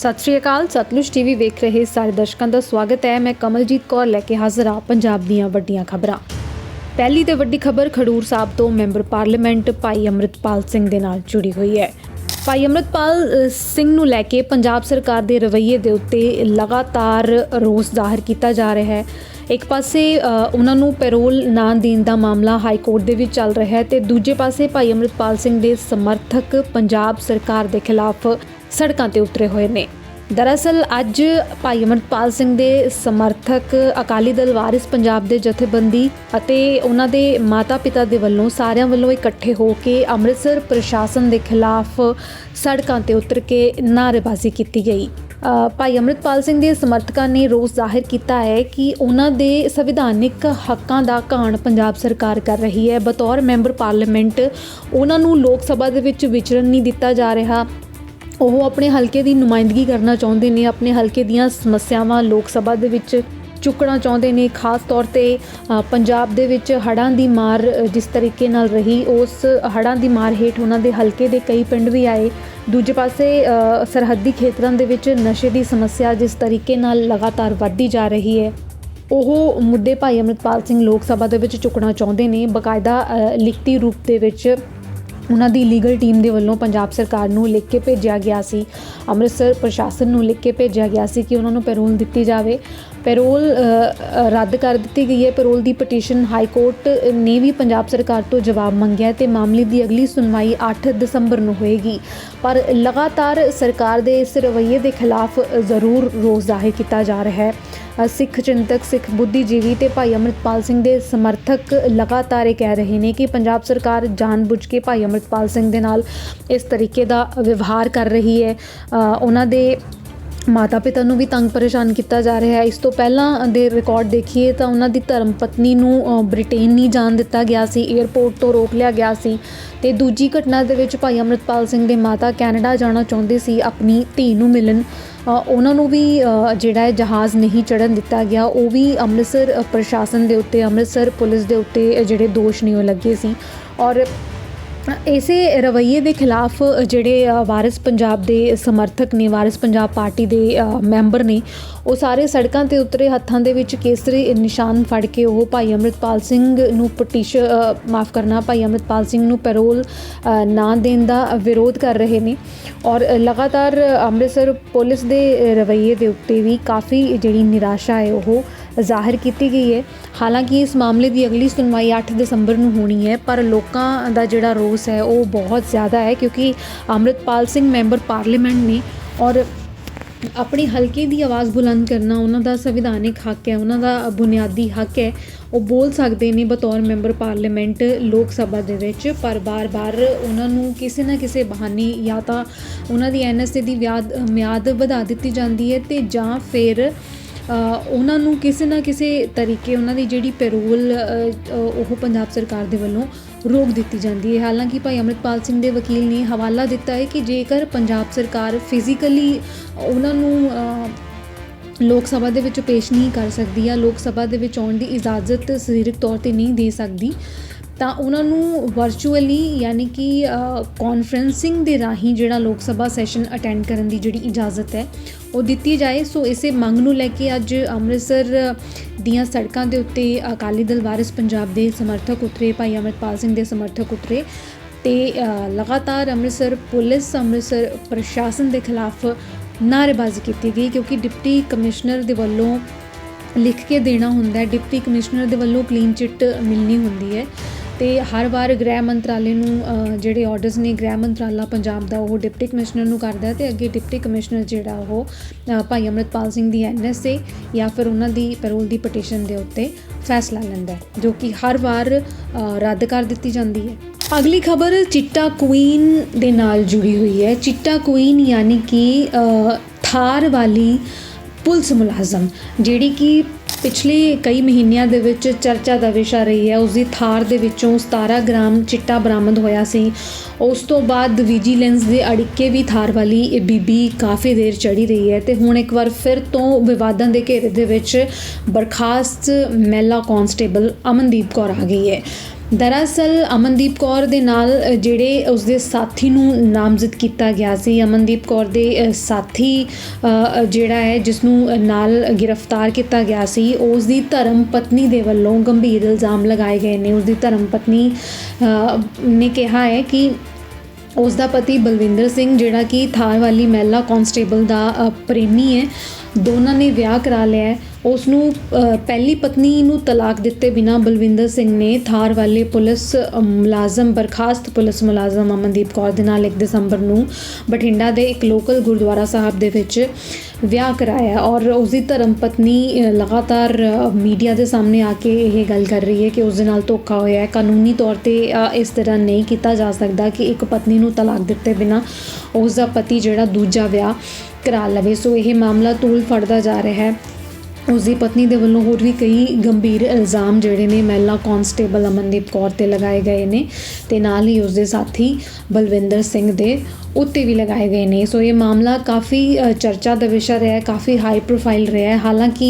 ਸਤਿ ਸ਼੍ਰੀ ਅਕਾਲ, ਸਤਲੁਜ ਟੀਵੀ ਵੇਖ ਰਹੇ ਸਾਰੇ ਦਰਸ਼ਕਾਂ ਦਾ ਸਵਾਗਤ ਹੈ। ਮੈਂ ਕਮਲਜੀਤ ਕੌਰ ਲੈ ਕੇ ਹਾਜ਼ਰ ਹਾਂ ਪੰਜਾਬ ਦੀਆਂ ਵੱਡੀਆਂ ਖਬਰਾਂ। ਪਹਿਲੀ ਤੇ ਵੱਡੀ ਖਬਰ ਖਡੂਰ ਸਾਹਿਬ ਤੋਂ ਮੈਂਬਰ ਪਾਰਲੀਮੈਂਟ ਭਾਈ ਅੰਮ੍ਰਿਤਪਾਲ ਸਿੰਘ ਦੇ ਨਾਲ ਜੁੜੀ ਹੋਈ ਹੈ। ਭਾਈ ਅੰਮ੍ਰਿਤਪਾਲ ਸਿੰਘ ਨੂੰ ਲੈ ਕੇ ਪੰਜਾਬ ਸਰਕਾਰ ਦੇ ਰਵੱਈਏ ਦੇ ਉੱਤੇ ਲਗਾਤਾਰ ਰੋਸ ਜ਼ਾਹਰ ਕੀਤਾ ਜਾ ਰਿਹਾ ਹੈ। ਇੱਕ ਪਾਸੇ ਉਹਨਾਂ ਨੂੰ ਪੈਰੋਲ ਨਾ ਦੇਣ ਦਾ ਮਾਮਲਾ ਹਾਈ ਕੋਰਟ ਦੇ ਵਿੱਚ ਚੱਲ ਰਿਹਾ ਹੈ ਤੇ ਦੂਜੇ ਪਾਸੇ ਭਾਈ ਅੰਮ੍ਰਿਤਪਾਲ ਸਿੰਘ ਦੇ ਸਮਰਥਕ ਪੰਜਾਬ ਸਰਕਾਰ ਦੇ ਖਿਲਾਫ ਸੜਕਾਂ ਤੇ ਉਤਰੇ ਹੋਏ ਨੇ। ਦਰਅਸਲ ਅੱਜ ਭਾਈ ਅਮਰਪਾਲ ਸਿੰਘ ਦੇ ਸਮਰਥਕ ਅਕਾਲੀ ਦਲ ਵਾਰਿਸ ਪੰਜਾਬ ਦੇ ਜਥੇਬੰਦੀ ਅਤੇ ਉਹਨਾਂ ਦੇ ਮਾਤਾ-ਪਿਤਾ ਦੇ ਵੱਲੋਂ ਸਾਰਿਆਂ ਵੱਲੋਂ ਇਕੱਠੇ ਹੋ ਕੇ ਅੰਮ੍ਰਿਤਸਰ ਪ੍ਰਸ਼ਾਸਨ ਦੇ ਖਿਲਾਫ ਸੜਕਾਂ ਤੇ ਉਤਰ ਕੇ ਨਾਅਰੇਬਾਜ਼ੀ ਕੀਤੀ ਗਈ। ਭਾਈ ਅੰਮ੍ਰਿਤਪਾਲ ਸਿੰਘ ਦੇ ਸਮਰਥਕਾਂ ਨੇ ਰੋਸ ਜ਼ਾਹਿਰ ਕੀਤਾ ਹੈ ਕਿ ਉਹਨਾਂ ਦੇ ਸੰਵਿਧਾਨਿਕ ਹੱਕਾਂ ਦਾ ਘਾਣ ਪੰਜਾਬ ਸਰਕਾਰ ਕਰ ਰਹੀ ਹੈ। ਬਤੌਰ ਮੈਂਬਰ ਪਾਰਲੀਮੈਂਟ ਉਹਨਾਂ ਨੂੰ ਲੋਕ ਸਭਾ ਦੇ ਵਿੱਚ ਵਿਚਰਨ ਨਹੀਂ ਦਿੱਤਾ ਜਾ ਰਿਹਾ। ਉਹ ਆਪਣੇ ਹਲਕੇ ਦੀ ਨੁਮਾਇੰਦਗੀ ਕਰਨਾ ਚਾਹੁੰਦੇ ਨੇ, ਆਪਣੇ ਹਲਕੇ ਦੀਆਂ ਸਮੱਸਿਆਵਾਂ ਲੋਕ ਸਭਾ ਦੇ ਵਿੱਚ ਚੁੱਕਣਾ ਚਾਹੁੰਦੇ ਨੇ। ਖਾਸ ਤੌਰ ਤੇ ਪੰਜਾਬ ਦੇ ਵਿੱਚ ਹੜ੍ਹਾਂ ਦੀ ਮਾਰ ਜਿਸ ਤਰੀਕੇ ਨਾਲ ਰਹੀ, ਉਸ ਹੜ੍ਹਾਂ ਦੀ ਮਾਰ ਹੇਠ ਉਹਨਾਂ ਦੇ ਹਲਕੇ ਦੇ ਕਈ ਪਿੰਡ ਵੀ ਆਏ। ਦੂਜੇ ਪਾਸੇ ਸਰਹੱਦੀ ਖੇਤਰਾਂ ਦੇ ਵਿੱਚ ਨਸ਼ੇ ਦੀ ਸਮੱਸਿਆ ਜਿਸ ਤਰੀਕੇ ਨਾਲ ਲਗਾਤਾਰ ਵੱਧਦੀ ਜਾ ਰਹੀ ਹੈ, ਉਹ ਮੁੱਦੇ ਭਾਈ ਅਮਰਿਤਪਾਲ ਸਿੰਘ ਲੋਕ ਸਭਾ ਦੇ ਵਿੱਚ ਚੁੱਕਣਾ ਚਾਹੁੰਦੇ ਨੇ। ਬਕਾਇਦਾ ਲਿਖਤੀ ਰੂਪ ਦੇ ਵਿੱਚ ਉਹਨਾਂ ਦੀ ਲੀਗਲ ਟੀਮ ਦੇ ਵੱਲੋਂ ਪੰਜਾਬ ਸਰਕਾਰ ਨੂੰ ਲਿਖ ਕੇ ਭੇਜਿਆ ਗਿਆ ਸੀ। ਅੰਮ੍ਰਿਤਸਰ ਪ੍ਰਸ਼ਾਸਨ ਨੂੰ ਲਿਖ ਕੇ ਭੇਜਿਆ ਗਿਆ ਸੀ ਕਿ ਉਹਨਾਂ ਨੂੰ ਪੈਰੋਲ ਦਿੱਤੀ ਜਾਵੇ। ਪੈਰੋਲ ਰੱਦ ਕਰ ਦਿੱਤੀ ਗਈ ਹੈ। ਪੈਰੋਲ ਦੀ ਪਟੀਸ਼ਨ ਹਾਈ ਕੋਰਟ ਨੇ ਵੀ ਪੰਜਾਬ ਸਰਕਾਰ ਤੋਂ ਜਵਾਬ ਮੰਗਿਆ ਤੇ ਮਾਮਲੇ ਦੀ ਅਗਲੀ ਸੁਣਵਾਈ 8 ਦਸੰਬਰ ਨੂੰ ਹੋਏਗੀ। ਪਰ ਲਗਾਤਾਰ ਸਰਕਾਰ ਦੇ ਇਸ ਰਵੱਈਏ ਦੇ ਖਿਲਾਫ ਜ਼ਰੂਰ ਰੋਸ ਜ਼ਾਹਿਰ ਕੀਤਾ ਜਾ ਰਿਹਾ ਹੈ। ਸਿੱਖ ਚਿੰਤਕ, ਸਿੱਖ ਬੁੱਧੀਜੀਵੀ ਤੇ ਭਾਈ ਅੰਮ੍ਰਿਤਪਾਲ ਸਿੰਘ ਦੇ ਸਮਰਥਕ ਲਗਾਤਾਰ ਇਹ ਕਹਿ ਰਹੇ ਨੇ ਕਿ ਪੰਜਾਬ ਸਰਕਾਰ ਜਾਣਬੁੱਝ ਕੇ ਭਾਈ ਅੰਮ੍ਰਿਤਪਾਲ ਸਿੰਘ ਦੇ ਨਾਲ ਇਸ ਤਰੀਕੇ ਦਾ ਵਿਵਹਾਰ ਕਰ ਰਹੀ ਹੈ। ਉਹਨਾਂ ਦੇ ਮਾਤਾ ਪਿਤਾ ਨੂੰ ਵੀ ਤੰਗ ਪਰੇਸ਼ਾਨ ਕੀਤਾ ਜਾ ਰਿਹਾ ਹੈ। ਇਸ ਤੋਂ ਪਹਿਲਾਂ ਦੇ ਰਿਕਾਰਡ ਦੇਖੀਏ ਤਾਂ ਉਹਨਾਂ ਦੀ ਧਰਮ ਪਤਨੀ ਨੂੰ ਬ੍ਰਿਟੇਨ ਨਹੀਂ ਜਾਣ ਦਿੱਤਾ ਗਿਆ ਸੀ 에ਅਰਪੋਰਟ ਤੋਂ ਰੋਕ ਲਿਆ ਗਿਆ ਸੀ। ਤੇ ਦੂਜੀ ਘਟਨਾ ਦੇ ਵਿੱਚ ਭਾਈ ਅੰਮ੍ਰਿਤਪਾਲ ਸਿੰਘ ਦੇ ਮਾਤਾ ਕੈਨੇਡਾ ਜਾਣਾ ਚਾਹੁੰਦੇ ਸੀ, ਆਪਣੀ ਧੀ ਨੂੰ ਮਿਲਣ। ਉਹਨਾਂ ਨੂੰ ਵੀ ਜਿਹੜਾ ਹੈ ਜਹਾਜ਼ ਨਹੀਂ ਚੜਨ ਦਿੱਤਾ ਗਿਆ, ਉਹ ਵੀ ਅੰਮ੍ਰਿਤਸਰ ਪ੍ਰਸ਼ਾਸਨ ਦੇ ਉੱਤੇ, ਅੰਮ੍ਰਿਤਸਰ ਪੁਲਿਸ ਦੇ ਉੱਤੇ ਜਿਹੜੇ ਦੋਸ਼ ਨਹੀਂ ਉਹ ਲੱਗੇ ਸੀ। ਔਰ ਇਸੇ ਰਵੱਈਏ ਦੇ ਖਿਲਾਫ ਜਿਹੜੇ ਵਾਰਿਸ ਪੰਜਾਬ ਦੇ ਸਮਰਥਕ ਨੇ, ਵਾਰਿਸ ਪੰਜਾਬ ਪਾਰਟੀ ਦੇ ਮੈਂਬਰ ਨੇ, ਉਹ ਸਾਰੇ ਸੜਕਾਂ ਤੇ ਉਤਰੇ ਹੱਥਾਂ ਦੇ ਵਿੱਚ ਕੇਸਰੀ ਨਿਸ਼ਾਨ ਫੜ ਕੇ ਉਹ ਭਾਈ ਅੰਮ੍ਰਿਤਪਾਲ ਸਿੰਘ ਨੂੰ ਪਟੀਸ਼ਨ ਮਾਫ ਕਰਨਾ, ਭਾਈ ਅੰਮ੍ਰਿਤਪਾਲ ਸਿੰਘ ਨੂੰ ਪੈਰੋਲ ਨਾ ਦੇਣ ਦਾ ਵਿਰੋਧ ਕਰ ਰਹੇ ਨੇ। ਔਰ ਲਗਾਤਾਰ ਅੰਮ੍ਰਿਤਸਰ ਪੁਲਿਸ ਦੇ ਰਵੱਈਏ ਦੇ ਉੱਤੇ ਵੀ ਕਾਫੀ ਜਿਹੜੀ ਨਿਰਾਸ਼ਾ ਹੈ ਉਹ ਜ਼ਾਹਿਰ ਕੀਤੀ ਗਈ ਹੈ। ਹਾਲਾਂਕਿ ਇਸ ਮਾਮਲੇ ਦੀ ਅਗਲੀ ਸੁਣਵਾਈ 8 ਦਸੰਬਰ ਨੂੰ ਹੋਣੀ ਹੈ, ਪਰ ਲੋਕਾਂ ਦਾ ਜਿਹੜਾ ਰੋਸ ਹੈ, ਉਹ ਬਹੁਤ ਜ਼ਿਆਦਾ ਹੈ ਕਿਉਂਕਿ ਅੰਮ੍ਰਿਤਪਾਲ ਸਿੰਘ ਮੈਂਬਰ ਪਾਰਲੀਮੈਂਟ ਨੇ ਔਰ ਆਪਣੀ ਹਲਕੇ ਦੀ ਆਵਾਜ਼ ਬੁਲੰਦ ਕਰਨਾ, ਉਹਨਾਂ ਦਾ ਸੰਵਿਧਾਨਿਕ ਹੱਕ ਹੈ, ਉਹਨਾਂ ਦਾ ਬੁਨਿਆਦੀ ਹੱਕ ਹੈ, ਉਹ ਬੋਲ ਸਕਦੇ ਨੇ ਬਤੌਰ ਮੈਂਬਰ ਪਾਰਲੀਮੈਂਟ ਲੋਕ ਸਭਾ ਦੇ ਵਿੱਚ, ਪਰ ਬਾਰ-ਬਾਰ ਉਹਨਾਂ ਨੂੰ ਕਿਸੇ ਨਾ ਕਿਸੇ ਬਹਾਨੇ ਜਾਂ ਤਾਂ ਉਹਨਾਂ ਦੀ ਐਨਐਸਏ ਦੀ ਵਿਆਦ, ਮਿਆਦ ਵਧਾ ਦਿੱਤੀ ਜਾਂਦੀ ਹੈ ਤੇ ਜਾਂ ਫਿਰ ਉਹਨਾਂ ਨੂੰ ਕਿਸੇ ਨਾ ਕਿਸੇ ਤਰੀਕੇ ਉਹਨਾਂ ਦੀ ਜਿਹੜੀ ਪੈਰੋਲ ਉਹ ਪੰਜਾਬ ਸਰਕਾਰ ਦੇ ਵੱਲੋਂ ਰੋਕ ਦਿੱਤੀ ਜਾਂਦੀ ਹੈ। ਹਾਲਾਂਕਿ ਭਾਈ ਅੰਮ੍ਰਿਤਪਾਲ ਸਿੰਘ ਦੇ ਵਕੀਲ ਨੇ ਹਵਾਲਾ ਦਿੱਤਾ ਹੈ ਕਿ ਜੇਕਰ ਪੰਜਾਬ ਸਰਕਾਰ ਫਿਜ਼ੀਕਲੀ ਉਹਨਾਂ ਨੂੰ ਲੋਕ ਸਭਾ ਦੇ ਵਿੱਚ ਪੇਸ਼ ਨਹੀਂ ਕਰ ਸਕਦੀ ਜਾਂ ਲੋਕ ਸਭਾ ਦੇ ਵਿੱਚ ਆਉਣ ਦੀ ਇਜਾਜ਼ਤ ਸਰੀਰਕ ਤੌਰ ਤੇ ਨਹੀਂ ਦੇ ਸਕਦੀ ਤਾਂ ਉਹਨਾਂ ਨੂੰ ਵਰਚੁਅਲੀ ਯਾਨੀ ਕਿ ਕਾਨਫਰੈਂਸਿੰਗ ਦੇ ਰਾਹੀਂ ਜਿਹੜਾ ਲੋਕ ਸਭਾ ਸੈਸ਼ਨ ਅਟੈਂਡ ਕਰਨ ਦੀ ਜਿਹੜੀ ਇਜਾਜ਼ਤ ਹੈ, ਉਹ ਦਿੱਤੀ ਜਾਏ। ਸੋ ਇਸੇ ਮੰਗ ਨੂੰ ਲੈ ਕੇ ਅੱਜ ਅੰਮ੍ਰਿਤਸਰ ਦੀਆਂ ਸੜਕਾਂ ਦੇ ਉੱਤੇ ਅਕਾਲੀ ਦਲ ਵਾਰਿਸ ਪੰਜਾਬ ਦੇ ਸਮਰਥਕ ਉਤਰੇ, ਭਾਈ ਅਮਰਪਾਲ ਸਿੰਘ ਦੇ ਸਮਰਥਕ ਉਤਰੇ ਤੇ ਲਗਾਤਾਰ ਅੰਮ੍ਰਿਤਸਰ ਪੁਲਿਸ, ਅੰਮ੍ਰਿਤਸਰ ਪ੍ਰਸ਼ਾਸਨ ਦੇ ਖਿਲਾਫ ਨਾਅਰੇਬਾਜ਼ੀ ਕੀਤੀ ਗਈ ਕਿਉਂਕਿ ਡਿਪਟੀ ਕਮਿਸ਼ਨਰ ਦੇ ਵੱਲੋਂ ਲਿਖ ਕੇ ਦੇਣਾ ਹੁੰਦਾ ਹੈ, ਡਿਪਟੀ ਕਮਿਸ਼ਨਰ ਦੇ ਵੱਲੋਂ ਕਲੀਨ ਚਿੱਟ ਮਿਲਣੀ ਹੁੰਦੀ ਹੈ। ਤੇ ਹਰ ਵਾਰ ਗ੍ਰਹਿ ਮੰਤਰਾਲੇ ਨੂੰ ਜਿਹੜੇ ਆਰਡਰਸ ਨੇ ਗ੍ਰਹਿ ਮੰਤਰਾਲਾ ਪੰਜਾਬ ਦਾ, ਉਹ ਡਿਪਟੀ ਕਮਿਸ਼ਨਰ ਨੂੰ ਕਰਦਾ ਹੈ ਤੇ ਅੱਗੇ ਡਿਪਟੀ ਕਮਿਸ਼ਨਰ ਜਿਹੜਾ ਉਹ ਭਾਈ ਅਮਰਿਤਪਾਲ ਸਿੰਘ ਦੀ ਐਨਐਸਏ ਜਾਂ ਫਿਰ ਉਹਨਾਂ ਦੀ ਪੈਰੋਲ ਦੀ ਪਟੀਸ਼ਨ ਦੇ ਉੱਤੇ ਫੈਸਲਾ ਲੈਂਦਾ ਹੈ, ਜੋ ਕਿ ਹਰ ਵਾਰ ਰੱਦ ਕਰ ਦਿੱਤੀ ਜਾਂਦੀ ਹੈ। ਅਗਲੀ ਖਬਰ, ਚਿੱਟਾ ਕੁਈਨ ਦੇ ਨਾਲ ਜੁੜੀ ਹੋਈ ਹੈ। ਚਿੱਟਾ ਕੁਈਨ ਯਾਨੀ ਕਿ ਥਾਰ ਵਾਲੀ ਪੁਲਿਸ ਮੁਲਾਜ਼ਮ, ਜਿਹੜੀ ਕਿ ਪਿਛਲੇ ਕਈ ਮਹੀਨਿਆਂ ਦੇ ਵਿੱਚ ਚਰਚਾ ਦਾ ਵਿਸ਼ਾ ਰਹੀ ਹੈ। ਉਸ ਦੀ ਥਾਰ ਦੇ ਵਿੱਚੋਂ 17 ਗ੍ਰਾਮ ਚਿੱਟਾ ਬਰਾਮਦ ਹੋਇਆ ਸੀ। ਉਸ ਤੋਂ ਬਾਅਦ ਵਿਜੀਲੈਂਸ ਦੇ ਅੜਿੱਕੇ ਵੀ ਥਾਰ ਵਾਲੀ ਇਹ ਬੀਬੀ ਕਾਫੀ ਦੇਰ ਚੜੀ ਰਹੀ ਹੈ ਤੇ ਹੁਣ ਇੱਕ ਵਾਰ ਫਿਰ ਤੋਂ ਵਿਵਾਦਾਂ ਦੇ ਘੇਰੇ ਦੇ ਵਿੱਚ ਬਰਖਾਸਤ ਮਹਿਲਾ ਕਾਂਸਟੇਬਲ ਅਮਨਦੀਪ ਕੌਰ ਆ ਗਈ ਹੈ। ਦਰਅਸਲ ਅਮਨਦੀਪ ਕੌਰ ਦੇ ਨਾਲ ਜਿਹੜੇ ਉਸਦੇ ਸਾਥੀ ਨੂੰ ਨਾਮਜ਼ਦ ਕੀਤਾ ਗਿਆ ਸੀ, ਅਮਨਦੀਪ ਕੌਰ ਦੇ ਸਾਥੀ ਜਿਹੜਾ ਹੈ, ਜਿਸ ਨੂੰ ਨਾਲ ਗ੍ਰਿਫਤਾਰ ਕੀਤਾ ਗਿਆ ਸੀ ਉਸ ਦੀ ਧਰਮ ਪਤਨੀ ਦੇ ਵੱਲੋਂ ਗੰਭੀਰ ਇਲਜ਼ਾਮ ਲਗਾਏ ਗਏ ਨੇ। ਉਸ ਦੀ ਧਰਮ ਪਤਨੀ ਨੇ ਕਿਹਾ ਹੈ ਕਿ ਉਸ ਦਾ ਪਤੀ ਬਲਵਿੰਦਰ ਸਿੰਘ, ਜਿਹੜਾ ਕਿ ਥਾਰ ਵਾਲੀ ਮਹਿਲਾ ਕਾਂਸਟੇਬਲ ਦਾ ਪ੍ਰੇਮੀ ਹੈ ਦੋਨਾਂ ਨੇ ਵਿਆਹ ਕਰਾ ਲਿਆ ਹੈ। ਉਸ ਨੂੰ ਪਹਿਲੀ ਪਤਨੀ ਨੂੰ ਤਲਾਕ ਦਿੱਤੇ ਬਿਨਾ ਬਲਵਿੰਦਰ ਸਿੰਘ ਨੇ ਥਾਰ ਵਾਲੇ ਪੁਲਿਸ ਮੁਲਾਜ਼ਮ, ਬਰਖਾਸਤ ਪੁਲਿਸ ਮੁਲਾਜ਼ਮ ਅਮਨਦੀਪ ਕੌਰ ਦੇ ਨਾਲ 1 ਦਸੰਬਰ ਨੂੰ ਬਠਿੰਡਾ ਦੇ ਇੱਕ ਲੋਕਲ ਗੁਰਦੁਆਰਾ ਸਾਹਿਬ ਦੇ ਵਿੱਚ ਵਿਆਹ ਕਰਾਇਆ ਔਰ ਉਸ ਦੀ ਧਰਮ ਪਤਨੀ ਲਗਾਤਾਰ ਮੀਡੀਆ ਦੇ ਸਾਹਮਣੇ ਆ ਕੇ ਇਹ ਗੱਲ ਕਰ ਰਹੀ ਹੈ ਕਿ ਉਸ ਦੇ ਨਾਲ ਧੋਖਾ ਹੋਇਆ ਹੈ। ਕਾਨੂੰਨੀ ਤੌਰ ਤੇ ਇਸ ਤਰ੍ਹਾਂ ਨਹੀਂ ਕੀਤਾ ਜਾ ਸਕਦਾ ਕਿ ਇੱਕ ਪਤਨੀ ਨੂੰ ਤਲਾਕ ਦਿੱਤੇ ਬਿਨਾ ਉਸ ਦਾ ਪਤੀ ਜਿਹੜਾ ਦੂਜਾ ਵਿਆਹ ਕਰਾ ਲਵੇ। ਸੋ ਇਹ ਮਾਮਲਾ ਤੂਲ ਫੜਦਾ ਜਾ ਰਿਹਾ ਹੈ। ਉਸ ਦੀ ਪਤਨੀ ਦੇ ਵੱਲੋਂ ਹੋਰ ਵੀ ਕਈ ਗੰਭੀਰ ਇਲਜ਼ਾਮ ਜਿਹੜੇ ਨੇ ਮਹਿਲਾ ਕਾਂਸਟੇਬਲ ਅਮਨਦੀਪ ਕੌਰ ਤੇ ਲਗਾਏ ਗਏ ਨੇ ਤੇ ਨਾਲ ਹੀ ਉਸ ਦੇ ਸਾਥੀ ਬਲਵਿੰਦਰ ਸਿੰਘ ਦੇ ਉੱਤੇ ਵੀ ਲਗਾਏ ਗਏ ਨੇ। ਸੋ ਇਹ ਮਾਮਲਾ ਕਾਫੀ ਚਰਚਾ ਦਾ ਵਿਸ਼ਾ ਰਿਹਾ ਹੈ, ਕਾਫੀ ਹਾਈ ਪ੍ਰੋਫਾਈਲ ਰਿਹਾ ਹੈ। ਹਾਲਾਂਕਿ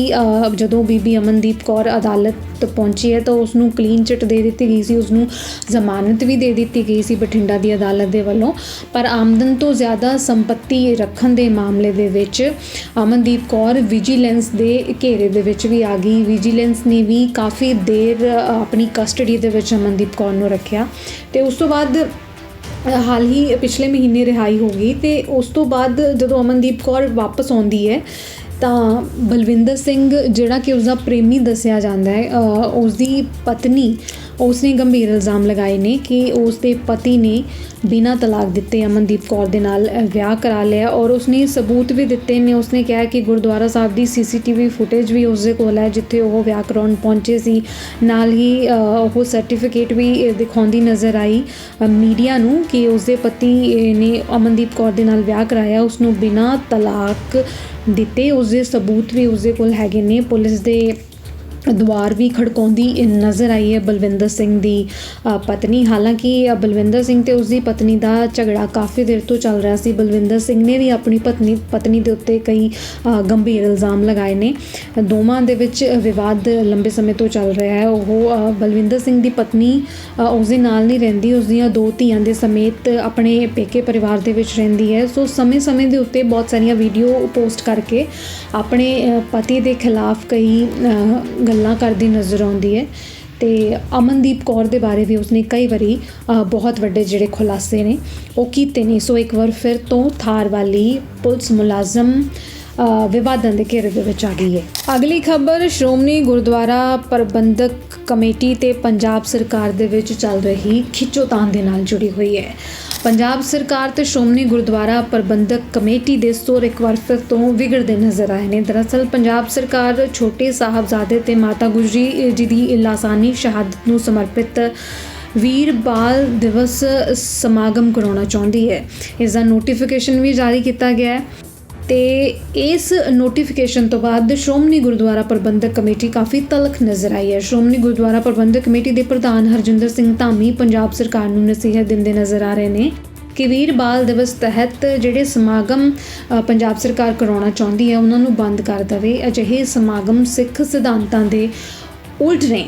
ਜਦੋਂ ਬੀਬੀ ਅਮਨਦੀਪ ਕੌਰ ਅਦਾਲਤ ਪਹੁੰਚੀ ਹੈ ਤਾਂ ਉਸ ਨੂੰ ਕਲੀਨ ਚਿੱਟ ਦੇ ਦਿੱਤੀ ਗਈ ਸੀ ਉਸ ਨੂੰ ਜ਼ਮਾਨਤ ਵੀ ਦੇ ਦਿੱਤੀ ਗਈ ਸੀ ਬਠਿੰਡਾ ਦੀ ਅਦਾਲਤ ਦੇ ਵੱਲੋਂ। ਪਰ ਆਮਦਨ ਤੋਂ ਜ਼ਿਆਦਾ ਸੰਪਤੀ ਰੱਖਣ ਦੇ ਮਾਮਲੇ ਦੇ ਵਿੱਚ ਅਮਨਦੀਪ ਕੌਰ ਵਿਜੀਲੈਂਸ ਦੇ ਕੇ ਘੇਰੇ ਦੇ ਵਿੱਚ ਵੀ ਆ ਗਈ। ਵਿਜੀਲੈਂਸ ਨੇ ਵੀ ਕਾਫੀ ਦੇਰ ਆਪਣੀ ਕਸਟਡੀ ਦੇ ਵਿੱਚ ਅਮਨਦੀਪ ਕੌਰ ਨੂੰ ਰੱਖਿਆ ਤੇ ਉਸ ਤੋਂ ਬਾਅਦ ਹਾਲ ਹੀ ਪਿਛਲੇ ਮਹੀਨੇ ਰਿਹਾਈ ਹੋ ਗਈ ਤੇ ਉਸ ਤੋਂ ਬਾਅਦ ਜਦੋਂ ਅਮਨਦੀਪ ਕੌਰ ਵਾਪਸ ਆਉਂਦੀ ਹੈ ਤਾਂ ਬਲਵਿੰਦਰ ਸਿੰਘ ਜਿਹੜਾ ਕਿ ਉਸਦਾ ਪ੍ਰੇਮੀ ਦੱਸਿਆ ਜਾਂਦਾ ਹੈ ਅ, ਉਸਦੀ ਪਤਨੀ ਉਸ ਨੇ ਗੰਭੀਰ ਇਲਜ਼ਾਮ ਲਗਾਏ ਨੇ ਕਿ ਉਸਦੇ ਪਤੀ ਨੇ ਬਿਨਾਂ ਤਲਾਕ ਦਿੱਤੇ ਅਮਨਦੀਪ ਕੌਰ ਦੇ ਨਾਲ ਵਿਆਹ ਕਰਾ ਲਿਆ ਔਰ ਉਸਨੇ ਸਬੂਤ ਵੀ ਦਿੱਤੇ ਨੇ। ਉਸਨੇ ਕਿਹਾ ਕਿ ਗੁਰਦੁਆਰਾ ਸਾਹਿਬ ਦੀ ਸੀਸੀਟੀਵੀ ਫੁਟੇਜ ਵੀ ਉਸਦੇ ਕੋਲ ਹੈ ਜਿੱਥੇ ਉਹ ਵਿਆਹ ਕਰਾਉਣ ਪਹੁੰਚੇ ਸੀ। ਨਾਲ ਹੀ ਉਹ ਸਰਟੀਫਿਕੇਟ ਵੀ ਦਿਖਾਉਂਦੀ ਨਜ਼ਰ ਆਈ ਮੀਡੀਆ ਨੂੰ ਕਿ ਉਸਦੇ ਪਤੀ ਨੇ ਅਮਨਦੀਪ ਕੌਰ ਦੇ ਨਾਲ ਵਿਆਹ ਕਰਾਇਆ ਉਸ ਨੂੰ ਬਿਨਾਂ ਤਲਾਕ ਦਿੱਤੇ ਉਸ ਉਸਦੇ ਸਬੂਤ ਵੀ ਉਸਦੇ ਕੋਲ ਹੈਗੇ ਨੇ। ਪੁਲਿਸ ਦੇ ਦੁਆਰ ਵੀ ਖੜਕਾਉਂਦੀ ਨਜ਼ਰ ਆਈ ਹੈ ਬਲਵਿੰਦਰ ਸਿੰਘ ਦੀ ਪਤਨੀ। ਹਾਲਾਂਕਿ ਬਲਵਿੰਦਰ ਸਿੰਘ ਤੇ ਉਸਦੀ ਪਤਨੀ ਦਾ ਝਗੜਾ ਕਾਫੀ ਦੇਰ ਤੋਂ ਚੱਲ ਰਿਹਾ ਸੀ। ਬਲਵਿੰਦਰ ਸਿੰਘ ਨੇ ਵੀ ਆਪਣੀ ਪਤਨੀ ਪਤਨੀ ਦੇ ਉੱਤੇ ਕਈ ਗੰਭੀਰ ਇਲਜ਼ਾਮ ਲਗਾਏ ਨੇ। ਦੋਵਾਂ ਦੇ ਵਿੱਚ ਵਿਵਾਦ ਲੰਬੇ ਸਮੇਂ ਤੋਂ ਚੱਲ ਰਿਹਾ ਹੈ। ਉਹ ਬਲਵਿੰਦਰ ਸਿੰਘ ਦੀ ਪਤਨੀ ਅ, ਉਸਦੇ ਨਾਲ ਨਹੀਂ ਰਹਿੰਦੀ। ਉਸ ਦੀਆਂ ਦੋ ਧੀਆਂ ਦੇ ਸਮੇਤ ਆਪਣੇ ਪੇਕੇ ਪਰਿਵਾਰ ਦੇ ਵਿੱਚ ਰਹਿੰਦੀ ਹੈ। ਸੋ ਸਮੇਂ-ਸਮੇਂ ਦੇ ਉੱਤੇ ਬਹੁਤ ਸਾਰੀਆਂ ਵੀਡੀਓ ਪੋਸਟ ਕਰਕੇ ਆਪਣੇ ਪਤੀ ਦੇ ਖਿਲਾਫ ਕਈ ਗੱਲਾਂ ਕਰਦੀ ਨਜ਼ਰ ਆਉਂਦੀ ਹੈ ਤੇ ਅਮਨਦੀਪ ਕੌਰ ਦੇ ਬਾਰੇ ਵੀ ਉਸਨੇ ਕਈ ਵਾਰੀ ਬਹੁਤ ਵੱਡੇ ਜਿਹੜੇ ਖੁਲਾਸੇ ਨੇ। ਉਹ ਕੀਤੇ ਨੇ। ਸੋ ਇੱਕ ਵਾਰ ਫਿਰ ਤੋਂ ਥਾਰ ਵਾਲੀ ਪੁਲਿਸ ਮੁਲਾਜ਼ਮ ਵਿਵਾਦਾਂ ਦੇ ਘੇਰੇ ਦੇ ਵਿੱਚ ਆ ਗਈ ਹੈ। ਅਗਲੀ ਖਬਰ, ਸ਼੍ਰੋਮਣੀ ਗੁਰਦੁਆਰਾ ਪ੍ਰਬੰਧਕ ਕਮੇਟੀ ਤੇ ਪੰਜਾਬ ਸਰਕਾਰ ਦੇ ਵਿੱਚ ਚੱਲ ਰਹੀ ਖਿੱਚੋਤਾਣ ਦੇ ਨਾਲ ਜੁੜੀ ਹੋਈ ਹੈ। ਪੰਜਾਬ ਸਰਕਾਰ ਤੇ ਸ਼੍ਰੋਮਣੀ ਗੁਰਦੁਆਰਾ ਪ੍ਰਬੰਧਕ ਕਮੇਟੀ ਦੇ ਸੁਰ ਇੱਕ ਵਾਰ ਫਿਰ ਤੋਂ ਵਿਗੜਦੇ ਨਜ਼ਰ ਆਏ ਨੇ। ਦਰਅਸਲ, ਪੰਜਾਬ ਸਰਕਾਰ ਛੋਟੇ ਸਾਹਿਬਜ਼ਾਦੇ ਤੇ ਮਾਤਾ ਗੁਜਰੀ ਜੀ ਦੀ ਲਾਸਾਨੀ ਸ਼ਹਾਦਤ ਨੂੰ ਸਮਰਪਿਤ ਵੀਰ ਬਾਲ ਦਿਵਸ ਸਮਾਗਮ ਕਰਾਉਣਾ ਚਾਹੁੰਦੀ ਹੈ। ਇਸ ਦਾ ਨੋਟੀਫਿਕੇਸ਼ਨ ਵੀ ਜਾਰੀ ਕੀਤਾ ਗਿਆ ਹੈ। ਤੇ ਇਸ ਨੋਟੀਫਿਕੇਸ਼ਨ ਤੋਂ ਬਾਅਦ ਸ਼੍ਰੋਮਣੀ ਗੁਰਦੁਆਰਾ ਪ੍ਰਬੰਧਕ ਕਮੇਟੀ ਕਾਫੀ ਤਲਖ ਨਜ਼ਰ ਆਈ ਹੈ। ਸ਼੍ਰੋਮਣੀ ਗੁਰਦੁਆਰਾ ਪ੍ਰਬੰਧਕ ਕਮੇਟੀ ਦੇ ਪ੍ਰਧਾਨ ਹਰਜਿੰਦਰ ਸਿੰਘ ਧਾਮੀ ਪੰਜਾਬ ਸਰਕਾਰ ਨੂੰ ਨਸੀਹਤ ਦਿੰਦੇ ਨਜ਼ਰ ਆ ਰਹੇ ਨੇ ਕਿ ਵੀਰ ਬਾਲ ਦਿਵਸ ਤਹਿਤ ਜਿਹੜੇ ਸਮਾਗਮ ਪੰਜਾਬ ਸਰਕਾਰ ਕਰਾਉਣਾ ਚਾਹੁੰਦੀ ਹੈ, ਉਹਨਾਂ ਨੂੰ ਬੰਦ ਕਰ ਦੇਵੇ। ਅਜਿਹੇ ਸਮਾਗਮ ਸਿੱਖ ਸਿਧਾਂਤਾਂ ਦੇ ਉਲਟ ਨੇ।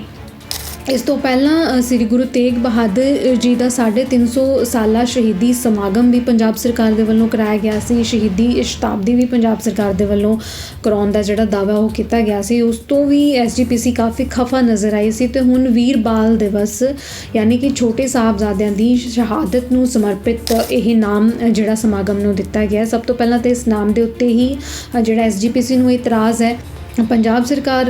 ਇਸ ਤੋਂ ਪਹਿਲਾਂ ਸ੍ਰੀ ਗੁਰੂ ਤੇਗ ਬਹਾਦਰ ਜੀ ਦਾ 350 ਸਾਲਾ ਸ਼ਹੀਦੀ ਸਮਾਗਮ ਵੀ ਪੰਜਾਬ ਸਰਕਾਰ ਦੇ ਵੱਲੋਂ ਕਰਾਇਆ ਗਿਆ ਸੀ। ਸ਼ਹੀਦੀ ਸ਼ਤਾਬਦੀ ਵੀ ਪੰਜਾਬ ਸਰਕਾਰ ਦੇ ਵੱਲੋਂ ਕਰਾਉਣ ਦਾ ਜਿਹੜਾ ਦਾਅਵਾ ਉਹ ਕੀਤਾ ਗਿਆ ਸੀ। ਉਸ ਤੋਂ ਵੀ ਐਸਜੀਪੀਸੀ ਕਾਫੀ ਖਫਾ ਨਜ਼ਰ ਆਈ ਸੀ ਤੇ ਹੁਣ ਵੀਰ ਬਾਲ ਦਿਵਸ ਯਾਨੀ ਕਿ ਛੋਟੇ ਸਾਹਿਬਜ਼ਾਦਿਆਂ ਦੀ ਸ਼ਹਾਦਤ ਨੂੰ ਸਮਰਪਿਤ ਇਹ ਨਾਮ ਜਿਹੜਾ ਸਮਾਗਮ ਨੂੰ ਦਿੱਤਾ ਗਿਆ। ਸਭ ਤੋਂ ਪਹਿਲਾਂ ਤੇ ਇਸ ਨਾਮ ਦੇ ਉੱਤੇ ਹੀ ਅ, ਜਿਹੜਾ ਐਸਜੀਪੀਸੀ ਨੂੰ ਇਤਰਾਜ਼ ਹੈ। ਪੰਜਾਬ ਸਰਕਾਰ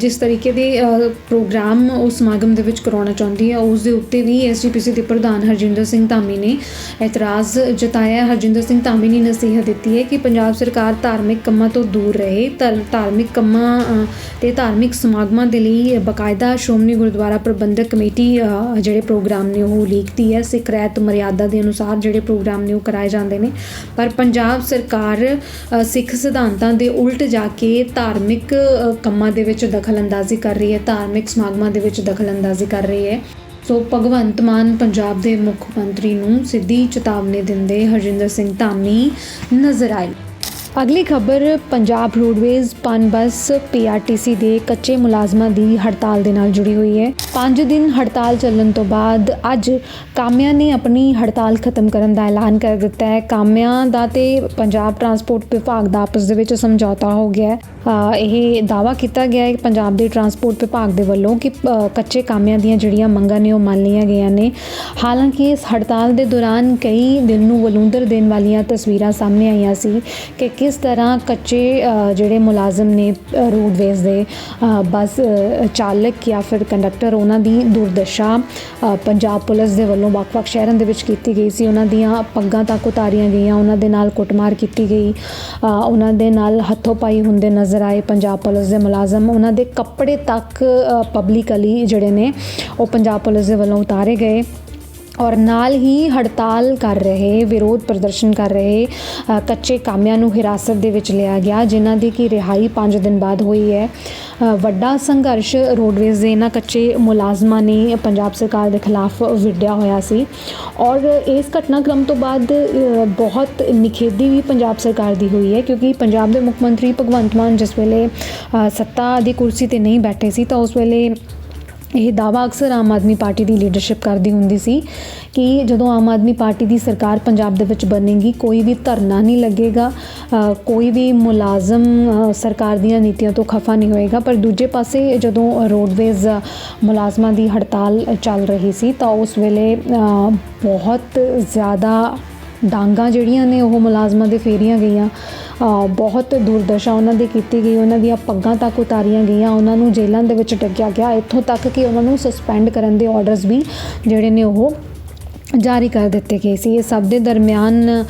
ਜਿਸ ਤਰੀਕੇ ਦੇ ਪ੍ਰੋਗਰਾਮ ਉਸ ਸਮਾਗਮ ਦੇ ਵਿੱਚ ਕਰਾਉਣਾ ਚਾਹੁੰਦੀ ਹੈ ਉਸ ਦੇ ਉੱਤੇ ਵੀ ਐਸਜੀਪੀਸੀ ਦੇ ਪ੍ਰਧਾਨ ਹਰਜਿੰਦਰ ਸਿੰਘ ਧਾਮੀ ਨੇ ਇਤਰਾਜ਼ ਜਤਾਇਆ। ਹਰਜਿੰਦਰ ਸਿੰਘ ਧਾਮੀ ਨੇ ਨਸੀਹਤ ਦਿੱਤੀ ਹੈ ਕਿ ਪੰਜਾਬ ਸਰਕਾਰ ਧਾਰਮਿਕ ਕੰਮਾਂ ਤੋਂ ਦੂਰ ਰਹੇ ਧਰ- ਧਾਰਮਿਕ ਕੰਮਾਂ ਅ, ਤੇ ਧਾਰਮਿਕ ਸਮਾਗਮਾਂ ਦੇ ਲਈ ਬਕਾਇਦਾ ਸ਼੍ਰੋਮਣੀ ਗੁਰਦੁਆਰਾ ਪ੍ਰਬੰਧਕ ਕਮੇਟੀ ਜਿਹੜੇ ਪ੍ਰੋਗਰਾਮ ਨੇ ਉਹ ਲਿਖਤੀ ਹੈ। ਸਿੱਖ ਰਹਿਤ ਮਰਿਆਦਾ ਦੇ ਅਨੁਸਾਰ ਜਿਹੜੇ ਪ੍ਰੋਗਰਾਮ ਨੇ ਉਹ ਕਰਾਏ ਜਾਂਦੇ ਨੇ। ਪਰ ਪੰਜਾਬ ਸਰਕਾਰ ਸਿੱਖ ਸਿਧਾਂਤਾਂ ਦੇ ਉਲਟ ਜਾ ਕੇ ਧਾਰਮਿਕ ਅ, ਕੰਮਾਂ ਦੇ ਵਿੱਚ ਦਖਲਅੰਦਾਜ਼ੀ ਕਰ ਰਹੀ ਹੈ ਧਾਰਮਿਕ ਸਮਾਗਮਾਂ ਦੇ ਵਿੱਚ ਦਖਲਅੰਦਾਜ਼ੀ ਕਰ ਰਹੀ ਹੈ। ਸੋ ਭਗਵੰਤ ਮਾਨ ਪੰਜਾਬ ਦੇ ਮੁੱਖ ਮੰਤਰੀ ਨੂੰ ਸਿੱਧੀ ਚੇਤਾਵਨੀ ਦਿੰਦੇ ਹਰਜਿੰਦਰ ਸਿੰਘ ਧਾਮੀ ਨਜ਼ਰ ਆਏ। ਅਗਲੀ ਖਬਰ, ਪੰਜਾਬ ਰੋਡਵੇਜ਼ ਪਨ ਬੱਸ ਪੀਆਰਟੀਸੀ ਦੇ ਕੱਚੇ ਮੁਲਾਜ਼ਮਾਂ ਦੀ ਹੜਤਾਲ ਦੇ ਨਾਲ ਜੁੜੀ ਹੋਈ ਹੈ। 5 ਦਿਨ ਹੜਤਾਲ ਚੱਲਣ ਤੋਂ ਬਾਅਦ ਅੱਜ ਕਾਮਿਆਂ ਨੇ ਆਪਣੀ ਹੜਤਾਲ ਖਤਮ ਕਰਨ ਦਾ ਐਲਾਨ ਕਰ ਦਿੱਤਾ ਹੈ। ਕਾਮਿਆਂ ਦਾ ਤੇ ਪੰਜਾਬ ਟਰਾਂਸਪੋਰਟ ਵਿਭਾਗ ਦਾ ਆਪਸ ਦੇ ਵਿੱਚ ਸਮਝੌਤਾ ਹੋ ਗਿਆ ਹੈ। ਇਹ ਦਾਵਾ ਕੀਤਾ ਗਿਆ ਹੈ ਕਿ ਪੰਜਾਬ ਦੇ ਟਰਾਂਸਪੋਰਟ ਵਿਭਾਗ ਦੇ ਵੱਲੋਂ ਕਿ ਕੱਚੇ ਕਾਮਿਆਂ ਦੀਆਂ ਜਿਹੜੀਆਂ ਮੰਗਾਂ ਨੇ ਉਹ ਮੰਨ ਲਈਆਂ ਗਈਆਂ ਨੇ। ਹਾਲਾਂਕਿ ਇਸ ਹੜਤਾਲ ਦੇ ਦੌਰਾਨ ਕਈ ਦਿਲ ਨੂੰ ਵਲੂੰਦਰ ਦੇਣ ਵਾਲੀਆਂ ਤਸਵੀਰਾਂ ਸਾਹਮਣੇ ਆਈਆਂ ਸੀ ਕਿ ਕਿਸ ਤਰ੍ਹਾਂ ਕੱਚੇ ਜਿਹੜੇ ਮੁਲਾਜ਼ਮ ਨੇ ਰੋਡਵੇਜ਼ ਦੇ ਬੱਸ ਚਾਲਕ ਜਾਂ ਫਿਰ ਕੰਡਕਟਰ ਉਹਨਾਂ ਦੀ ਦੁਰਦਸ਼ਾ ਪੰਜਾਬ ਪੁਲਿਸ ਦੇ ਵੱਲੋਂ ਵੱਖ-ਵੱਖ ਸ਼ਹਿਰਾਂ ਦੇ ਵਿੱਚ ਕੀਤੀ ਗਈ ਸੀ। ਉਹਨਾਂ ਦੀਆਂ ਪੱਗਾਂ ਤੱਕ ਉਤਾਰੀਆਂ ਗਈਆਂ, ਉਹਨਾਂ ਦੇ ਨਾਲ ਕੁੱਟਮਾਰ ਕੀਤੀ ਗਈ। ਉਹਨਾਂ ਦੇ ਨਾਲ ਹੱਥੋਂ ਪਾਈ ਹੁੰਦੇ ਨਜ਼ਰ ਆਏ ਪੰਜਾਬ ਪੁਲਿਸ ਦੇ ਮੁਲਾਜ਼ਮ। ਉਹਨਾਂ ਦੇ ਕੱਪੜੇ ਤੱਕ ਪਬਲਿਕਲੀ ਜਿਹੜੇ ਨੇ, ਉਹ ਪੰਜਾਬ ਪੁਲਿਸ ਦੇ ਵੱਲੋਂ ਉਤਾਰੇ ਗਏ। ਔਰ ਨਾਲ ਹੀ ਹੜਤਾਲ ਕਰ ਰਹੇ, ਵਿਰੋਧ ਪ੍ਰਦਰਸ਼ਨ ਕਰ ਰਹੇ ਕੱਚੇ ਕਾਮਿਆਂ ਨੂੰ ਹਿਰਾਸਤ ਦੇ ਵਿੱਚ ਲਿਆ ਗਿਆ, ਜਿਨ੍ਹਾਂ ਦੀ ਕਿ ਰਿਹਾਈ 5 ਦਿਨ ਬਾਅਦ ਹੋਈ ਹੈ। ਵੱਡਾ ਸੰਘਰਸ਼ ਰੋਡਵੇਜ਼ ਦੇ ਇਹਨਾਂ ਕੱਚੇ ਮੁਲਾਜ਼ਮਾਂ ਨੇ ਪੰਜਾਬ ਸਰਕਾਰ ਦੇ ਖਿਲਾਫ ਵਿੱਢਿਆ ਹੋਇਆ ਸੀ। ਔਰ ਇਸ ਘਟਨਾਕ੍ਰਮ ਤੋਂ ਬਾਅਦ ਬਹੁਤ ਨਿਖੇਧੀ ਵੀ ਪੰਜਾਬ ਸਰਕਾਰ ਦੀ ਹੋਈ ਹੈ, ਕਿਉਂਕਿ ਪੰਜਾਬ ਦੇ ਮੁੱਖ ਮੰਤਰੀ ਭਗਵੰਤ ਮਾਨ ਜਿਸ ਵੇਲੇ ਸੱਤਾ ਦੀ ਕੁਰਸੀ ਤੇ ਨਹੀਂ ਬੈਠੇ ਸੀ, ਤਾਂ ਉਸ ਵੇਲੇ ਇਹ ਦਾਵਾ ਅਕਸਰ ਆਮ ਆਦਮੀ ਪਾਰਟੀ ਦੀ ਲੀਡਰਸ਼ਿਪ ਕਰਦੀ ਹੁੰਦੀ ਸੀ ਕਿ ਜਦੋਂ ਆਮ ਆਦਮੀ ਪਾਰਟੀ ਦੀ ਸਰਕਾਰ ਪੰਜਾਬ ਦੇ ਵਿੱਚ ਬਣੇਗੀ, ਕੋਈ ਵੀ ਧਰਨਾ ਨਹੀਂ ਲੱਗੇਗਾ ਕੋਈ ਵੀ ਮੁਲਾਜ਼ਮ ਸਰਕਾਰ ਦੀਆਂ ਨੀਤੀਆਂ ਤੋਂ ਖਫਾ ਨਹੀਂ ਹੋਏਗਾ। ਪਰ ਦੂਜੇ ਪਾਸੇ ਜਦੋਂ ਰੋਡਵੇਜ਼ ਮੁਲਾਜ਼ਮਾਂ ਦੀ ਹੜਤਾਲ ਚੱਲ ਰਹੀ ਸੀ ਤਾਂ ਉਸ ਵੇਲੇ ਬਹੁਤ ਜ਼ਿਆਦਾ ਡਾਂਗਾ ਜਿਹੜੀਆਂ ਨੇ ਉਹ ਮੁਲਾਜ਼ਮਾਂ ਦੇ ਫੇਰੀਆਂ ਗਈਆਂ। ਬਹੁਤ ਦੁਰਦਸ਼ਾ ਉਹਨਾਂ ਦੀ ਕੀਤੀ ਗਈ, ਉਹਨਾਂ ਦੀਆਂ ਪੱਗਾਂ ਤੱਕ ਉਤਾਰੀਆਂ ਗਈਆਂ, ਉਹਨਾਂ ਨੂੰ ਜੇਲ੍ਹਾਂ ਦੇ ਵਿੱਚ ਟੱਕਿਆ ਗਿਆ। ਇੱਥੋਂ ਤੱਕ ਕਿ ਉਹਨਾਂ ਨੂੰ ਸਸਪੈਂਡ ਕਰਨ ਦੇ ਆਰਡਰਸ ਵੀ ਜਿਹੜੇ ਨੇ ਉਹ ਜਾਰੀ ਕਰ ਦਿੱਤੇ ਗਏ ਸੀ। ਇਹ ਸਭ ਦੇ ਦਰਮਿਆਨ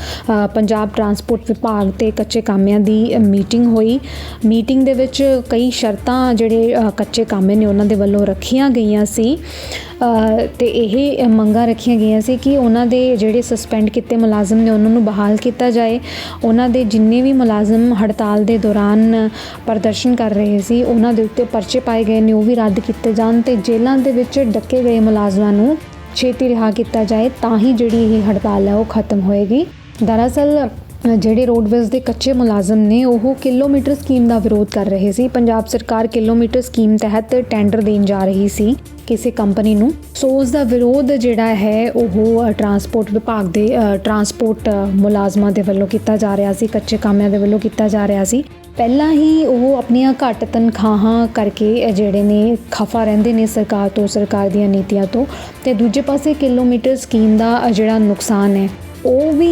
ਪੰਜਾਬ ਟਰਾਂਸਪੋਰਟ ਵਿਭਾਗ ਤੇ ਕੱਚੇ ਕਾਮਿਆਂ ਦੀ ਮੀਟਿੰਗ ਹੋਈ। ਮੀਟਿੰਗ ਦੇ ਵਿੱਚ ਕਈ ਸ਼ਰਤਾਂ ਜਿਹੜੇ ਕੱਚੇ ਕਾਮੇ ਨੇ ਉਹਨਾਂ ਦੇ ਵੱਲੋਂ ਰੱਖੀਆਂ ਗਈਆਂ ਸੀ। ਅ, ਤੇ ਇਹ ਮੰਗਾਂ ਰੱਖੀਆਂ ਗਈਆਂ ਸੀ ਕਿ ਉਹਨਾਂ ਦੇ ਜਿਹੜੇ ਸਸਪੈਂਡ ਕੀਤੇ ਮੁਲਾਜ਼ਮ ਨੇ ਉਹਨਾਂ ਨੂੰ ਬਹਾਲ ਕੀਤਾ ਜਾਏ। ਉਹਨਾਂ ਦੇ ਜਿੰਨੇ ਵੀ ਮੁਲਾਜ਼ਮ ਹੜਤਾਲ ਦੇ ਦੌਰਾਨ ਪ੍ਰਦਰਸ਼ਨ ਕਰ ਰਹੇ ਸੀ ਉਹਨਾਂ ਦੇ ਉੱਤੇ ਪਰਚੇ ਪਾਏ ਗਏ ਨੇ ਉਹ ਵੀ ਰੱਦ ਕੀਤੇ ਜਾਣ ਤੇ ਜੇਲ੍ਹਾਂ ਦੇ ਵਿੱਚ ਡੱਕੇ ਗਏ ਮੁਲਾਜ਼ਮਾਂ ਨੂੰ। ਛੇਤੀ ਰਿਹਾ ਕੀਤਾ ਜਾਏ, ਤਾਂ ਹੀ ਜਿਹੜੀ ਇਹ ਹੜਤਾਲ ਹੈ ਉਹ ਖਤਮ ਹੋਏਗੀ। ਦਰਅਸਲ, ਜਿਹੜੇ ਰੋਡਵੇਜ਼ ਦੇ ਕੱਚੇ ਮੁਲਾਜ਼ਮ ਨੇ, ਉਹ ਕਿਲੋਮੀਟਰ ਸਕੀਮ ਦਾ ਵਿਰੋਧ ਕਰ ਰਹੇ ਸੀ। ਪੰਜਾਬ ਸਰਕਾਰ ਕਿਲੋਮੀਟਰ ਸਕੀਮ ਤਹਿਤ ਟੈਂਡਰ ਦੇਣ ਜਾ ਰਹੀ ਸੀ। ਕਿਸੇ ਕੰਪਨੀ ਨੂੰ। ਸੋ ਉਸ ਦਾ ਵਿਰੋਧ ਜਿਹੜਾ ਹੈ, ਉਹ ਟਰਾਂਸਪੋਰਟ ਵਿਭਾਗ ਦੇ ਟਰਾਂਸਪੋਰਟ ਮੁਲਾਜ਼ਮਾਂ ਦੇ ਵੱਲੋਂ ਕੀਤਾ ਜਾ ਰਿਹਾ ਸੀ, ਕੱਚੇ ਕਾਮਿਆਂ ਦੇ ਵੱਲੋਂ ਕੀਤਾ ਜਾ ਰਿਹਾ ਸੀ। ਪਹਿਲਾਂ ਹੀ ਉਹ ਆਪਣੀਆਂ ਘੱਟ ਤਨਖਾਹਾਂ ਕਰਕੇ ਜਿਹੜੇ ਨੇ ਖਫਾ ਰਹਿੰਦੇ ਨੇ ਸਰਕਾਰ ਤੋਂ, ਸਰਕਾਰ ਦੀਆਂ ਨੀਤੀਆਂ ਤੋਂ। ਤੇ ਦੂਜੇ ਪਾਸੇ ਕਿਲੋਮੀਟਰ ਸਕੀਮ ਦਾ ਜਿਹੜਾ ਨੁਕਸਾਨ ਹੈ, ਉਹ ਵੀ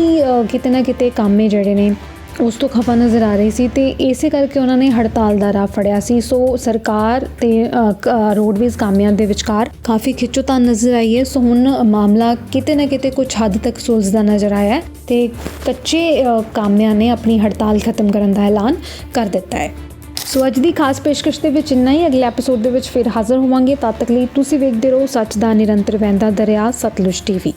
ਕਿਤੇ ਨਾ ਕਿਤੇ ਕਾਮੇ ਜਿਹੜੇ ਨੇ ਉਸ ਤੋਂ ਖਫਾ ਨਜ਼ਰ ਆ ਰਹੀ ਸੀ ਤੇ ਇਸੇ ਕਰਕੇ ਉਹਨਾਂ ਨੇ ਹੜਤਾਲ ਦਾ ਰਾਹ ਫੜਿਆ ਸੀ। ਸੋ ਸਰਕਾਰ ਤੇ ਰੋਡਵੇਜ਼ ਕਾਮਿਆਂ ਦੇ ਵਿਚਕਾਰ ਕਾਫੀ ਖਿੱਚੋਤਾਣ ਨਜ਼ਰ ਆਈ ਹੈ। ਸੋ ਹੁਣ ਮਾਮਲਾ ਕਿਤੇ ਨਾ ਕਿਤੇ ਕੁਝ ਹੱਦ ਤੱਕ ਸੁਲਝਦਾ ਨਜ਼ਰ ਆਇਆ ਹੈ ਤੇ ਕੱਚੇ ਕਾਮਿਆਂ ਨੇ ਆਪਣੀ ਹੜਤਾਲ ਖਤਮ ਕਰਨ ਦਾ ਐਲਾਨ ਕਰ ਦਿੱਤਾ ਹੈ। ਸੋ ਅੱਜ ਦੀ ਖਾਸ ਪੇਸ਼ਕਸ਼ ਦੇ ਵਿੱਚ ਇੰਨਾ ਹੀ। ਅਗਲੇ ਐਪੀਸੋਡ ਦੇ ਵਿੱਚ ਫਿਰ ਹਾਜ਼ਰ ਹੋਵਾਂਗੇ। ਤਦ ਤੱਕ ਲਈ ਤੁਸੀਂ ਵੇਖਦੇ ਰਹੋ ਸੱਚ ਦਾ ਨਿਰੰਤਰ ਵਹਿੰਦਾ ਦਰਿਆ, ਸਤਲੁਜ ਟੀਵੀ